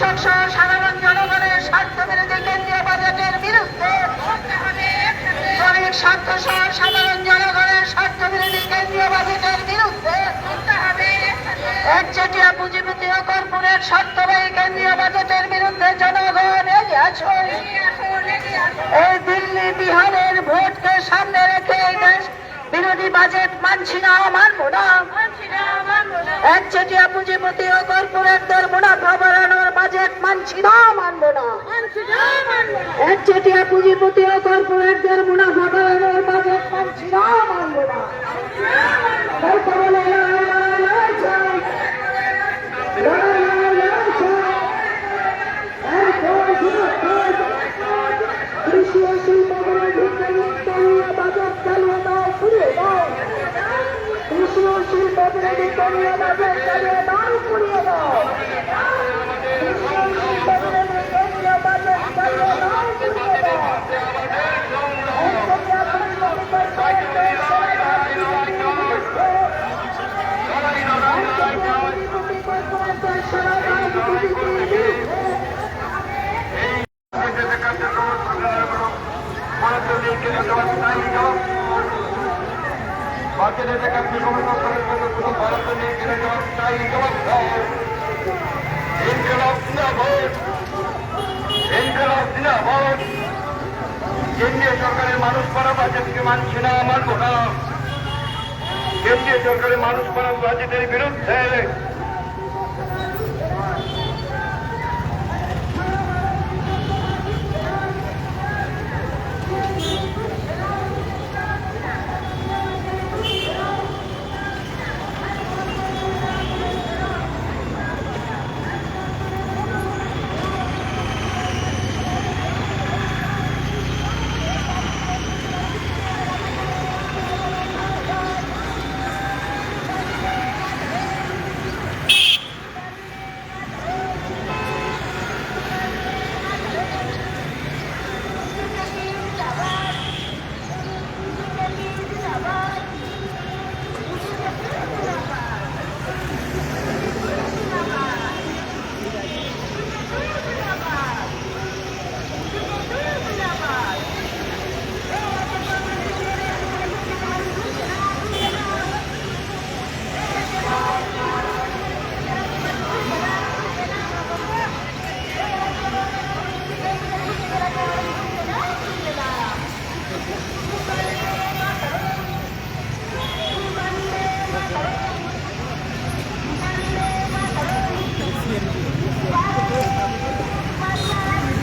কৃষক সহ সাধারণ জনগণের স্বার্থ বিরোধী কেন্দ্রীয় বাজেটের বিরুদ্ধে শ্রমিক স্বার্থ সহ সাধারণ জনগণের স্বার্থ বিরোধী কেন্দ্রীয় বাজেটের বিরুদ্ধে একচেটিয়া পুঁজিপতি ও কর্পোরেট স্বার্থবাহী কেন্দ্রীয় বাজেটের বিরুদ্ধে জনগণ এগিয়ে আসুন। এই দিল্লি বিহারের ভোটকে সামনে রেখে এই দেশ বিরোধী বাজেট মানছি না, মানবো না। একচেটিয়া পুঁজিপতি ও কর্পোরেটদের মুনাফা বাড়ানোর বাজেট মানছি না মানবো না একচেটিয়া পুঁজিপতি ও কর্পোরেটদের মুনাফা বাড়ানোর বাজেট মানছি না মানবো না বাজেট চালিয়ে দাও কৃষি ও ফিরিয়ে দাও কৃষি ও শিল্প বিরোধী কেন্দ্রীয় বাজেট চালিয়ে দাও ফিরিয়ে দাও একচেটিয়া পুঁজিপতি কর্পোরেটদের পুঁজিপতি কর্পোরেটদের সারা রাজনীতির বিরুদ্ধে বাচ্চাদের জন্য কোনো ভারত নিয়ে কিনে জবাব চাই ইনকলাব জিন্দাবাদ ইনকলাব জিন্দাবাদ কেন্দ্রীয় সরকারের মানুষ করা বাজেটকে মানছে না মানব না কেন্দ্রীয় সরকারের মানুষ করা বাজেটের বিরুদ্ধে কেন্দ্রীয় সরকারের